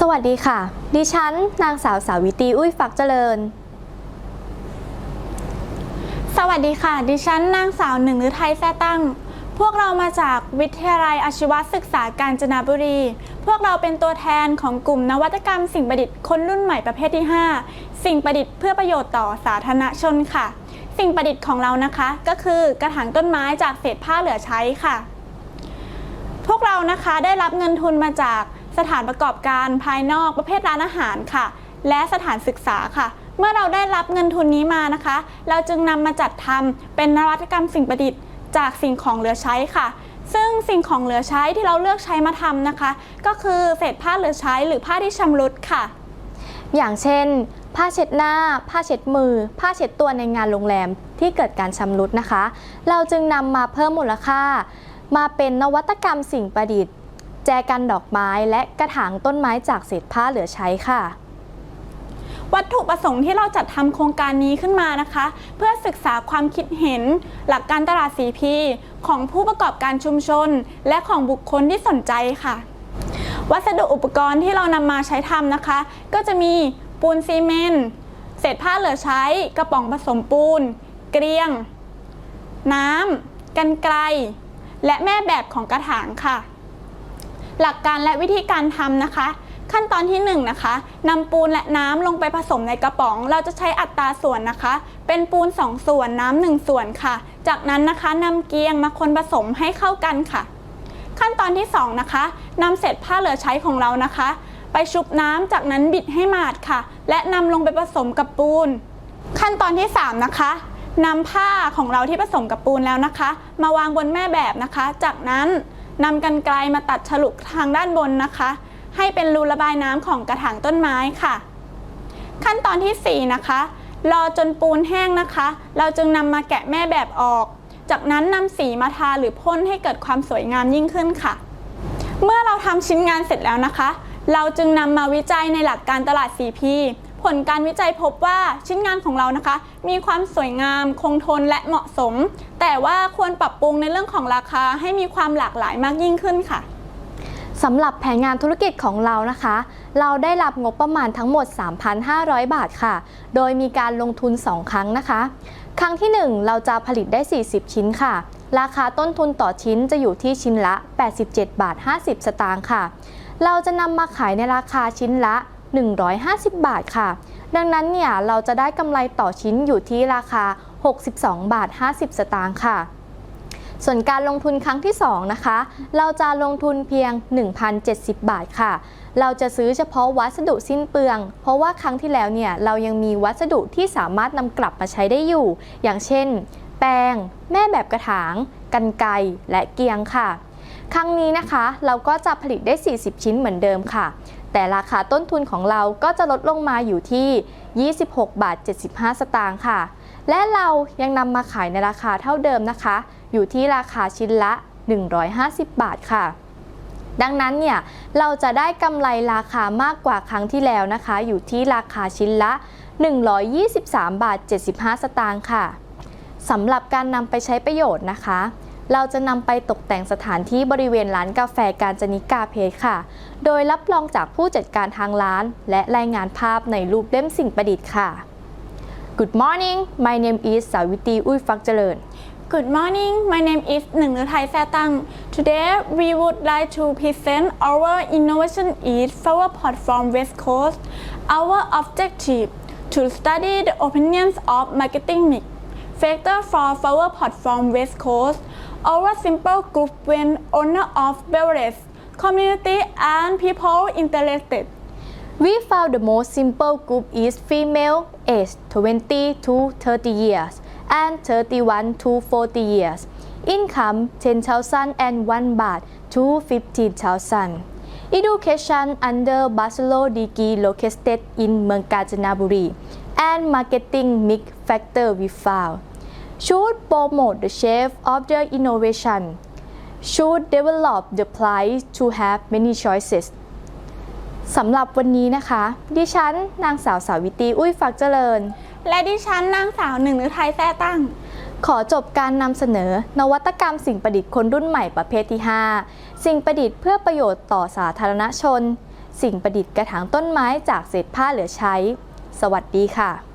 สวัสดีค่ะ ดิฉัน นางสาวสาวิตรีอุ้ยฝักเจริญ สวัสดีค่ะ ดิฉันนางสาวหนึ่งฤทัยแซ่ตั้ง พวกเรามาจากวิทยาลัยอาชีวศึกษากาญจนบุรี พวกเราเป็นตัวแทนของกลุ่มนวัตกรรมสิ่งประดิษฐ์คนรุ่นใหม่ประเภทที่ 5 สิ่งประดิษฐ์เพื่อประโยชน์ต่อสาธารณชนค่ะ สิ่งประดิษฐ์ของเรานะคะ ก็คือกระถางต้นไม้จากเศษผ้าเหลือใช้ค่ะ พวกเรานะคะได้รับเงินทุนมาจาก สถานประกอบการภายนอกประเภทร้านอาหารค่ะ และสถานศึกษาค่ะ เมื่อเราได้รับเงินทุนนี้มานะคะ เราจึงนำมาจัดทำเป็นนวัตกรรมสิ่งประดิษฐ์ จากสิ่งของเหลือใช้ค่ะซึ่งสิ่งของเหลือใช้ที่เราเลือกใช้มาทำนะคะ ก็คือเศษผ้าเหลือใช้หรือผ้าที่ชำรุดค่ะ อย่างเช่น ผ้าเช็ดหน้า ผ้าเช็ดมือ ผ้าเช็ดตัวในงานโรงแรมที่เกิดการชำรุดนะคะ เราจึงนำมาเพิ่มมูลค่า มาเป็นนวัตกรรมสิ่งประดิษฐ์ แจกันดอกไม้และกระถางต้นไม้จากเศษผ้าเหลือใช้ค่ะ วัตถุประสงค์ที่เราจัดทำโครงการนี้ขึ้นมานะคะ เพื่อศึกษาความคิดเห็น หลักการตลาด 4P ของผู้ประกอบการชุมชน และของบุคคลที่สนใจค่ะ วัสดุอุปกรณ์ที่เรานำมาใช้ทำนะคะ ก็จะมีปูนซีเมนต์เศษผ้าเหลือใช้กระป๋องผสมปูน เกลียง น้ำกันไกล และแม่แบบของกระถางค่ะ หลักการและวิธีการทำนะคะ ขั้นตอนที่1นงนะคะนำปูนและน้ำลงไปผสมในกระป๋อง เราจะใช้อัตราส่วนนะคะ เป็นปูน 2 ส่วนน้ำหนึ่งส่วนค่ะ จากนั้นนะคะนำเกียงมาคนผสมให้เข้ากันค่ะ ขั้นตอนที่2นะคะนำเศษผ้าเหลือใช้ของเรานะคะ ไปชุบน้ำจากนั้นบิดให้หมาดค่ะ และนำลงไปผสมกับปูน ขั้นตอนที่3นะคะนำผ้าของเราที่ผสมกับปูนแล้วนะคะ มาวางบนแม่แบบนะคะ จากนั้น นำกันไกลมาตัดฉลุทางด้านบนนะคะ ให้เป็นรูระบายน้ำของกระถางต้นไม้ค่ะ ขั้นตอนที่ 4 นะคะ รอจนปูนแห้งนะคะ เราจึงนำมาแกะแม่แบบออก จากนั้นนำสีมาทาหรือพ่นให้เกิดความสวยงามยิ่งขึ้นค่ะ เมื่อเราทำชิ้นงานเสร็จแล้วนะคะ เราจึงนำมาวิจัยในหลักการตลาด 4P ผลการวิจัยพบว่าชิ้นงานของเรานะคะ มีความสวยงาม คงทนและเหมาะสม แต่ว่าควรปรับปรุงในเรื่องของราคาให้มีความหลากหลายมากยิ่งขึ้นค่ะสำหรับแผนงานธุรกิจของเรานะคะ เราได้รับงบประมาณทั้งหมด 3,500 บาทค่ะ โดยมีการลงทุน 2 ครั้งนะคะ ครั้งที่ 1 เราจะผลิตได้ 40 ชิ้นค่ะ ราคาต้นทุนต่อชิ้นจะอยู่ที่ชิ้นละ 87 บาท 50 สตางค์ค่ะ เราจะนำมาขายในราคาชิ้นละ 150 บาทค่ะ ดังนั้นเนี่ยเราจะได้กำไรต่อชิ้นอยู่ที่ราคา 62 บาท 50 สตางค์ค่ะ ส่วนการลงทุนครั้งที่2นะคะ เราจะลงทุนเพียง 1,070 บาทค่ะ เราจะซื้อเฉพาะวัสดุสิ้นเปลือง เพราะว่าครั้งที่แล้วเนี่ยเรายังมีวัสดุที่สามารถนำกลับมาใช้ได้อยู่ อย่างเช่น แป้งแม่แบบกระถางกันไกรและเกียงค่ะ ครั้งนี้นะคะเราก็จะผลิตได้ 40 ชิ้นเหมือนเดิมค่ะ แต่ราคาต้นทุนของเราก็จะลดลงมาอยู่ที่ 26 บาท 75 สตางค์ค่ะ และเรายังนำมาขายในราคาเท่าเดิมนะคะ อยู่ที่ราคาชิ้นละ 150 บาทค่ะ ดังนั้นเนี่ยเราจะได้กำไรราคามากกว่าครั้งที่แล้วนะคะ อยู่ที่ราคาชิ้นละ 123 บาท 75 สตางค์ค่ะสำหรับการนำไปใช้ประโยชน์นะคะ เราจะนำไปตกแต่งสถานที่บริเวณร้านกาแฟการจนิกาเพจค่ะ โดยรับรองจากผู้จัดการทางร้าน และรายงานภาพในรูปเล่มสิ่งประดิษฐ์ค่ะ Good morning my name is สาวิตรีอุ้ยฟักเจริญ Good morning my name is หนึ่งฤทัยแซตัง Today we would like to present our innovation is flower pot from West Coast Our objective to study the opinions of marketing mix factor for flower pot from West Coast Our simple group when owner of beverage community and people interested We found the most simple group is female aged 20 to 30 years and 31 to 40 years. Income 10,000 and 1 baht to 15,000. Education under Bachelor degree located in Merng and marketing mix factor we found. Should promote the shape of the innovation. Should develop the price to have many choices. สำหรับวันนี้นะคะ ดิฉันนางสาวสาวิตรีอุ้ยฝักเจริญ และดิฉันนางสาวหนึ่งฤทัยแซ่ตั้ง ขอจบการนำเสนอ นวัตกรรมสิ่งประดิษฐ์คนรุ่นใหม่ประเภทที่ 5 สิ่งประดิษฐ์เพื่อประโยชน์ต่อสาธารณชน สิ่งประดิษฐ์กระถางต้นไม้จากเศษผ้าเหลือใช้ สวัสดีค่ะ